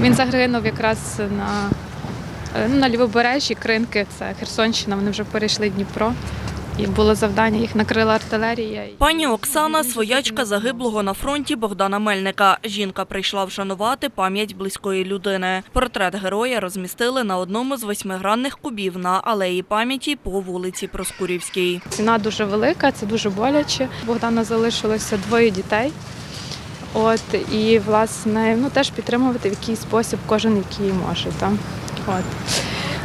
Він загинув якраз на, е, ну, на лівобережжі Кринки, це Херсонщина. Вони вже перейшли Дніпро. І було завдання, їх накрила артилерія. Пані Оксана – своячка загиблого на фронті Богдана Мельника. Жінка прийшла вшанувати пам'ять близької людини. Портрет героя розмістили на одному з восьмигранних кубів на алеї пам'яті по вулиці Проскурівській. Ціна дуже велика, це дуже боляче. Богдана залишилося двоє дітей. От і власне ну теж підтримувати в який спосіб кожен, який може. Там. От.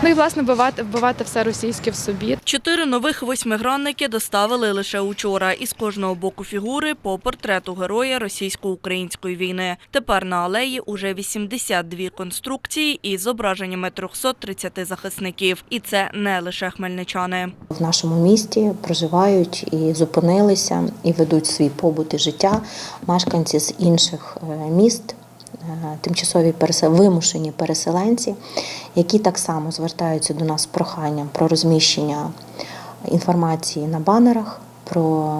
Ну і власне вбивати, вбивати все російське в собі. Чотири нових восьмигранники доставили лише учора. Із кожного боку фігури по портрету героя російсько-української війни. Тепер на алеї уже 82 конструкції із зображеннями 330 захисників. І це не лише хмельничани. В нашому місті проживають і зупинилися, і ведуть свій побут і життя мешканці з інших е, міст, тимчасові пересе- вимушені переселенці, які так само звертаються до нас з проханням про розміщення інформації на банерах. Про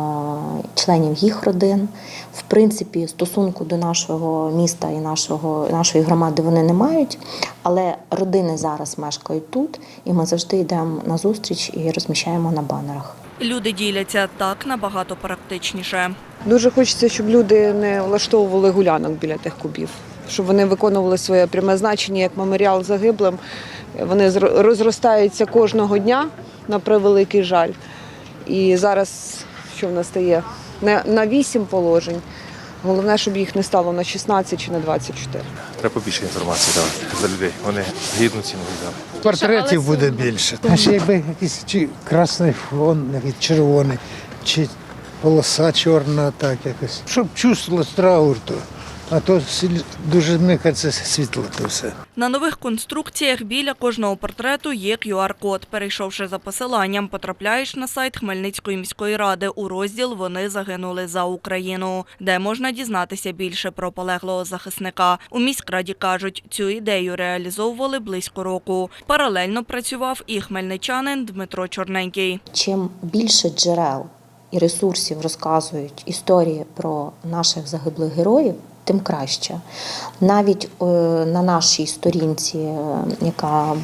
членів їх родин, в принципі, стосунку до нашого міста і нашого нашої громади вони не мають, але родини зараз мешкають тут, і ми завжди йдемо на зустріч і розміщаємо на банерах. Люди діляться так набагато практичніше. Дуже хочеться, щоб люди не влаштовували гулянок біля тих кубів, щоб вони виконували своє пряме значення як меморіал загиблим. Вони розростаються кожного дня на превеликий жаль. І зараз що в нас стає? Не на вісім положень. Головне, щоб їх не стало на 16 чи на 24. Треба більше інформації давати за людей. Вони гідно ціну віддали. Портретів буде більше. А ще якби якийсь чи красний фон, червоний, чи полоса чорна, так якось. Щоб чувствувалось траур, то. А то сіль- дуже мика світло то все. На нових конструкціях біля кожного портрету є QR-код. Перейшовши за посиланням, потрапляєш на сайт Хмельницької міської ради у розділ Вони загинули за Україну, де можна дізнатися більше про полеглого захисника. У міськраді кажуть, цю ідею реалізовували близько року. Паралельно працював і хмельничанин Дмитро Чорненький. Чим більше джерел і ресурсів розказують історії про наших загиблих героїв, тим краще. Навіть е, на нашій сторінці, е, яка,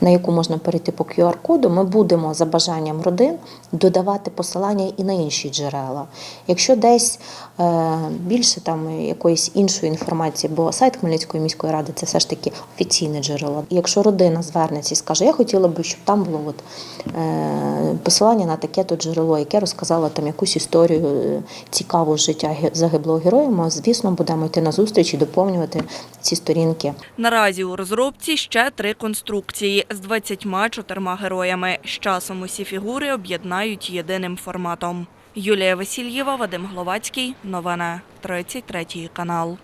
на яку можна перейти по QR-коду, ми будемо за бажанням родин додавати посилання і на інші джерела. Якщо десь е, більше там якоїсь іншої інформації, бо сайт Хмельницької міської ради це все ж таки офіційне джерело. Якщо родина звернеться і скаже, я хотіла би, щоб там було от, посилання на таке то джерело, яке розказало там якусь історію цікаву життя загиблого героя, ми, звісно, будемо йти на зустріч і доповнювати ці сторінки. Наразі у розробці ще три конструкції з 24 героями. З часом усі фігури об'єднають єдиним форматом. Юлія Васильєва, Вадим Гловацький. Новини 33 канал.